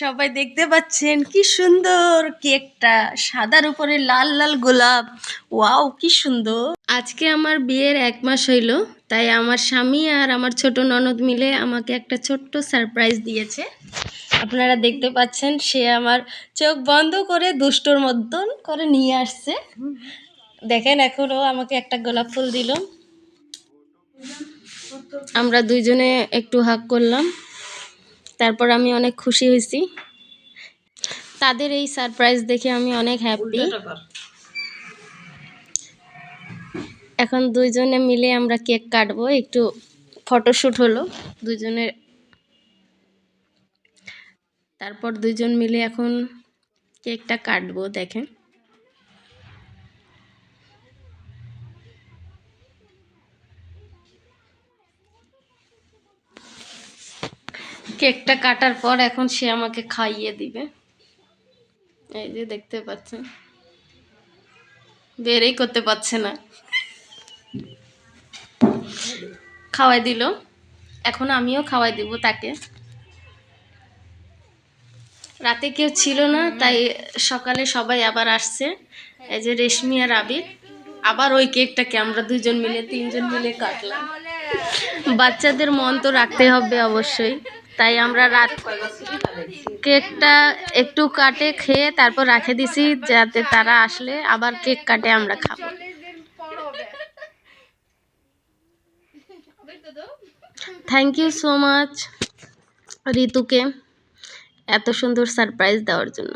সবাই দেখতে পাচ্ছেন কি সুন্দর কেকটা। সাদার উপরে লাল লাল গোলাপ। ওয়াও, কি সুন্দর। আজকে আমার বিয়ের এক মাস হইল, তাই আমার স্বামী আর আমার ছোট ননদ মিলে আমাকে একটা ছোট্ট সারপ্রাইজ দিয়েছে। আপনারা দেখতে পাচ্ছেন, সে আমার চোখ বন্ধ করে দুষ্টর মতন করে নিয়ে আসছে। দেখেন এখনও আমাকে একটা গোলাপ ফুল দিল। আমরা দুইজনে একটু হাক করলাম। তারপর আমি অনেক খুশি হয়েছি। তাদের এই সারপ্রাইজ দেখে আমি অনেক হ্যাপি এখন দুইজনে মিলে আমরা কেক কাটবো একটু ফটোশ্যুট হলো। দুইজনের তারপর দুইজন মিলে এখন কেকটা কাটবো দেখেন। কেকটা কাটার পর এখন সে আমাকে খাইয়ে দিবে। এই যে দেখতে পাচ্ছেন। বেরই করতে পারছে না। খাওয়াই দিল। এখন আমিও খাওয়াই দিব তাকে। রাতে কেউ ছিল না, তাই সকালে সবাই আবার আসছে। এই যে রেশমি আর আবির। আবার ওই কেকটাকে আমরা দুজন মিলে, তিনজন মিলে কাটলাম। বাচ্চাদের মন তো রাখতে হবে অবশ্যই। তাই আমরা রাত কেকটা একটু কাটে, খেয়ে তারপর রাখে দিছি, যাতে তারা আসলে আবার কেক কাটে, আমরা খাব। থ্যাংক ইউ সো মাচ ঋতুকে, এত সুন্দর সারপ্রাইজ দেওয়ার জন্য।